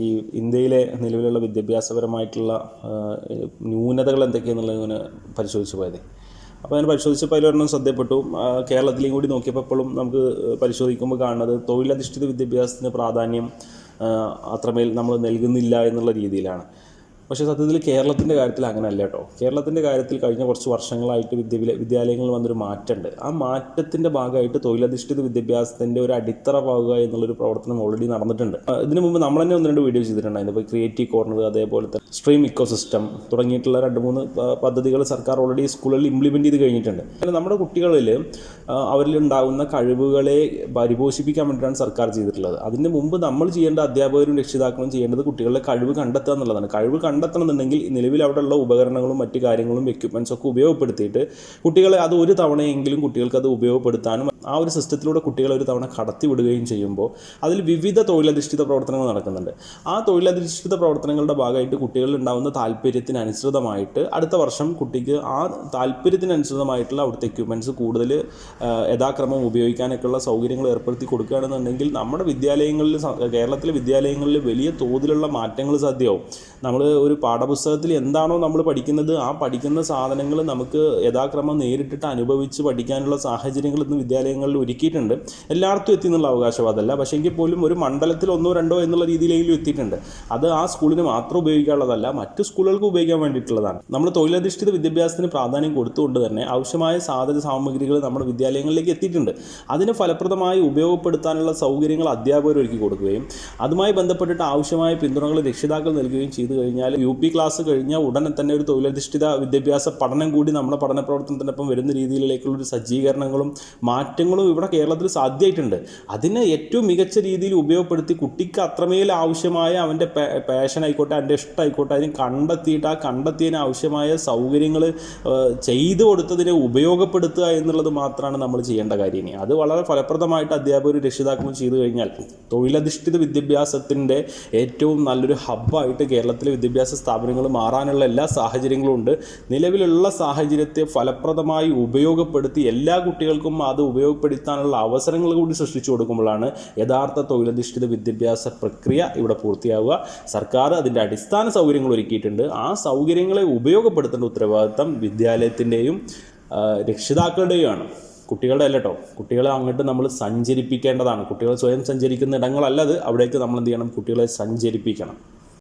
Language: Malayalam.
ഈ ഇന്ത്യയിലെ നിലവിലുള്ള വിദ്യാഭ്യാസപരമായിട്ടുള്ള ന്യൂനതകൾ എന്തൊക്കെയാണെന്നുള്ളത് ഇങ്ങനെ പരിശോധിച്ച് പോയത്. അപ്പോൾ അങ്ങനെ പരിശോധിച്ചപ്പോൾ അതിലൊരെണ്ണം ശ്രദ്ധപ്പെട്ടു കേരളത്തിലെയും കൂടി നോക്കിയപ്പോൾ എപ്പോഴും നമുക്ക് പരിശോധിക്കുമ്പോൾ കാണുന്നത് തൊഴിലധിഷ്ഠിത വിദ്യാഭ്യാസത്തിന് പ്രാധാന്യം അത്രമേൽ നമ്മൾ നൽകുന്നില്ല എന്നുള്ള രീതിയിലാണ്. പക്ഷേ സത്യത്തിൽ കേരളത്തിന്റെ കാര്യത്തിൽ അങ്ങനെയല്ല കേട്ടോ. കേരളത്തിന്റെ കാര്യത്തിൽ കഴിഞ്ഞ കുറച്ച് വർഷങ്ങളായിട്ട് വിദ്യ വിദ്യാലയങ്ങളിൽ വന്നൊരു മാറ്റമുണ്ട്. ആ മാറ്റത്തിന്റെ ഭാഗമായിട്ട് തൊഴിലധിഷ്ഠിത വിദ്യാഭ്യാസത്തിന്റെ ഒരു അടിത്തറ പാകുക എന്നുള്ളൊരു പ്രവർത്തനം ഓൾറെഡി നടന്നിട്ടുണ്ട്. ഇതിനു മുമ്പ് നമ്മൾ തന്നെ ഒന്ന് രണ്ട് വീഡിയോ ചെയ്തിട്ടുണ്ടായിരുന്നു ഇപ്പോൾ ക്രിയേറ്റീവ് കോർണർ അതേപോലെ തന്നെ സ്ട്രീം ഇക്കോ സിസ്റ്റം തുടങ്ങിയിട്ടുള്ള രണ്ട് മൂന്ന് പദ്ധതികൾ സർക്കാർ ഓൾറെഡി സ്കൂളുകളിൽ ഇംപ്ലിമെന്റ് ചെയ്ത് കഴിഞ്ഞിട്ടുണ്ട്. അല്ലെങ്കിൽ നമ്മുടെ കുട്ടികളിൽ അവരിൽ ഉണ്ടാകുന്ന കഴിവുകളെ പരിപോഷിപ്പിക്കാൻ വേണ്ടിയിട്ടാണ് സർക്കാർ ചെയ്തിട്ടുള്ളത്. അതിന് മുമ്പ് നമ്മൾ ചെയ്യേണ്ട അധ്യാപകരും രക്ഷിതാക്കളും ചെയ്യേണ്ടത് കുട്ടികളുടെ കഴിവ് കണ്ടെത്തുക എന്നുള്ളതാണ്. കഴിവ് കണ്ടെത്തണമെന്നുണ്ടെങ്കിൽ നിലവിൽ അവിടെയുള്ള ഉപകരണങ്ങളും മറ്റു കാര്യങ്ങളും എക്യുപ്മെന്റ്സ് ഒക്കെ ഉപയോഗപ്പെടുത്തിയിട്ട് കുട്ടികളെ അത് ഒരു തവണയെങ്കിലും കുട്ടികൾക്ക് അത് ഉപയോഗപ്പെടുത്താനും ആ ഒരു സിസ്റ്റത്തിലൂടെ കുട്ടികളെ ഒരു തവണ കടത്തിവിടുകയും ചെയ്യുമ്പോൾ അതിൽ വിവിധ തൊഴിലധിഷ്ഠിത പ്രവർത്തനങ്ങൾ നടക്കുന്നുണ്ട്. ആ തൊഴിലധിഷ്ഠിത പ്രവർത്തനങ്ങളുടെ ഭാഗമായിട്ട് കുട്ടികളിൽ ഉണ്ടാകുന്ന താല്പര്യത്തിനനുസൃതമായിട്ട് അടുത്ത വർഷം കുട്ടിക്ക് ആ താല്പര്യത്തിനനുസൃതമായിട്ടുള്ള അവിടുത്തെ എക്യുപ്മെന്റ്സ് കൂടുതൽ യഥാക്രമം ഉപയോഗിക്കാനൊക്കെയുള്ള സൗകര്യങ്ങൾ ഏർപ്പെടുത്തി കൊടുക്കുകയാണെന്നുണ്ടെങ്കിൽ നമ്മുടെ വിദ്യാലയങ്ങളിൽ കേരളത്തിലെ വിദ്യാലയങ്ങളിൽ വലിയ തോതിലുള്ള മാറ്റങ്ങൾ സാധ്യമാവും. നമ്മൾ ഒരു പാഠപുസ്തകത്തിൽ എന്താണോ നമ്മൾ പഠിക്കുന്നത് ആ പഠിക്കുന്ന സാധനങ്ങൾ നമുക്ക് യഥാക്രമം നേരിട്ടിട്ട് അനുഭവിച്ച് പഠിക്കാനുള്ള സാഹചര്യങ്ങൾ ഇന്ന് വിദ്യാലയങ്ങളിൽ ഒരുക്കിയിട്ടുണ്ട്. എല്ലായിടത്തും എത്തി എന്നുള്ള അവകാശവാദമല്ല. പക്ഷേ എങ്കിൽ പോലും ഒരു മണ്ഡലത്തിൽ ഒന്നോ രണ്ടോ എന്നുള്ള രീതിയിലെങ്കിലും എത്തിയിട്ടുണ്ട്. അത് ആ സ്കൂളിന് മാത്രം ഉപയോഗിക്കാനുള്ളതല്ല മറ്റു സ്കൂളുകൾക്ക് ഉപയോഗിക്കാൻ വേണ്ടിയിട്ടുള്ളതാണ്. നമ്മൾ തൊഴിലധിഷ്ഠിത വിദ്യാഭ്യാസത്തിന് പ്രാധാന്യം കൊടുത്തുകൊണ്ട് തന്നെ ആവശ്യമായ സാധന സാമഗ്രികൾ നമ്മുടെ വിദ്യാലയങ്ങളിലേക്ക് എത്തിയിട്ടുണ്ട്. അതിന് ഫലപ്രദമായി ഉപയോഗപ്പെടുത്താനുള്ള സൗകര്യങ്ങൾ അധ്യാപകർ ഒരുക്കി കൊടുക്കുകയും അതുമായി ബന്ധപ്പെട്ടിട്ട് ആവശ്യമായ പിന്തുണകൾ രക്ഷിതാക്കൾ നൽകുകയും ചെയ്തു കഴിഞ്ഞാൽ യു പി ക്ലാസ് കഴിഞ്ഞാൽ ഉടനെ തന്നെ ഒരു തൊഴിലധിഷ്ഠിത വിദ്യാഭ്യാസ പഠനം കൂടി നമ്മുടെ പഠന പ്രവർത്തനത്തിനൊപ്പം വരുന്ന രീതിയിലേക്കുള്ള ഒരു സജ്ജീകരണങ്ങളും മാറ്റങ്ങളും ഇവിടെ കേരളത്തിൽ സാധ്യമായിട്ടുണ്ട്. അതിനെ ഏറ്റവും മികച്ച രീതിയിൽ ഉപയോഗപ്പെടുത്തി കുട്ടിക്ക് അത്രമേൽ ആവശ്യമായ അവന്റെ പാഷൻ ആയിക്കോട്ടെ അവന്റെ ഇഷ്ടമായിക്കോട്ടെ അതിന് കണ്ടെത്തിയിട്ട് ആ കണ്ടെത്തിയതിന് ആവശ്യമായ സൗകര്യങ്ങൾ ചെയ്തു കൊടുത്തതിനെ ഉപയോഗപ്പെടുത്തുക എന്നുള്ളത് മാത്രമാണ് നമ്മൾ ചെയ്യേണ്ട കാര്യം അത് വളരെ ഫലപ്രദമായിട്ട് അധ്യാപകരും രക്ഷിതാക്കളും ചെയ്തു കഴിഞ്ഞാൽ തൊഴിലധിഷ്ഠിത വിദ്യാഭ്യാസത്തിന്റെ ഏറ്റവും നല്ലൊരു ഹബ്ബായിട്ട് കേരളത്തിലെ വിദ്യാഭ്യാസ സ്ഥാപനങ്ങൾ മാറാനുള്ള എല്ലാ സാഹചര്യങ്ങളും ഉണ്ട്. നിലവിലുള്ള സാഹചര്യത്തെ ഫലപ്രദമായി ഉപയോഗപ്പെടുത്തി എല്ലാ കുട്ടികൾക്കും അത് ഉപയോഗപ്പെടുത്താനുള്ള അവസരങ്ങൾ കൂടി സൃഷ്ടിച്ചു കൊടുക്കുമ്പോഴാണ് യഥാർത്ഥ തൊഴിലധിഷ്ഠിത വിദ്യാഭ്യാസ പ്രക്രിയ ഇവിടെ പൂർത്തിയാവുക. സർക്കാർ അതിന്റെ അടിസ്ഥാന സൗകര്യങ്ങൾ ഒരുക്കിയിട്ടുണ്ട്. ആ സൗകര്യങ്ങളെ ഉപയോഗപ്പെടുത്തേണ്ട ഉത്തരവാദിത്തം വിദ്യാലയത്തിന്റെയും രക്ഷിതാക്കളുടെയുമാണ്. കുട്ടികളുടെ അല്ല കേട്ടോ കുട്ടികളെ അങ്ങോട്ട് നമ്മൾ സഞ്ചരിപ്പിക്കേണ്ടതാണ്. കുട്ടികൾ സ്വയം സഞ്ചരിക്കുന്ന ഇടങ്ങളല്ലത് അവിടേക്ക് നമ്മൾ എന്ത് ചെയ്യണം? കുട്ടികളെ സഞ്ചരിപ്പിക്കണം.